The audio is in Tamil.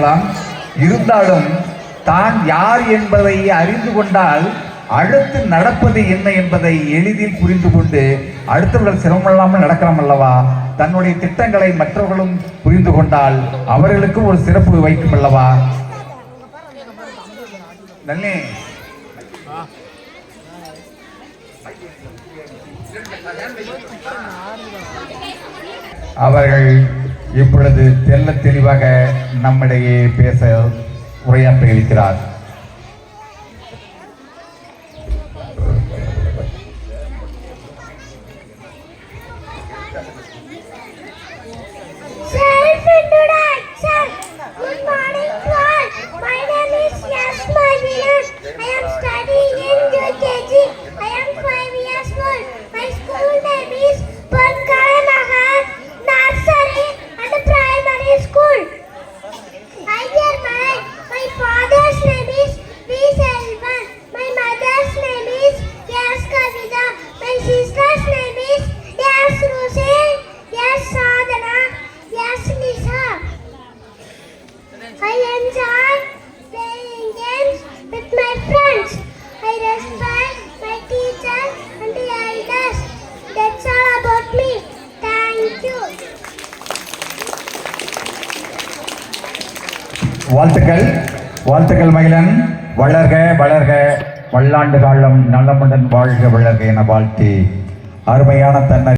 இருக்கலாம் இருந்தாலும் தான் யார் என்பதை அறிந்து கொண்டால் அடுத்து நடப்பது என்ன என்பதை எளிதில் புரிந்து கொண்டு அடுத்தவர்கள் சிரமமில்லாமல் நடக்கலாம் அல்லவா? தன்னுடைய திட்டங்களை மற்றவர்களும் புரிந்து கொண்டால் அவர்களுக்கும் ஒரு சிறப்பு வைக்கும் அல்லவா? நல்லே அவர்கள் இப்பொழுது தெல்ல தெளிவாக நம்மிடையே பேச உரையாற்ற இருக்கிறார் I enjoy playing games with my friends. I respect my teachers and the elders. That's all about me. Thank you. வாழ்த்துக்கள் வாழ்த்துக்கள் மகிழன் வளர்க வளர்க வல்லாண்டு காலம் நலமுடன் வாழ்க வளர்க என வாழ்த்தி அருமையான தன்னை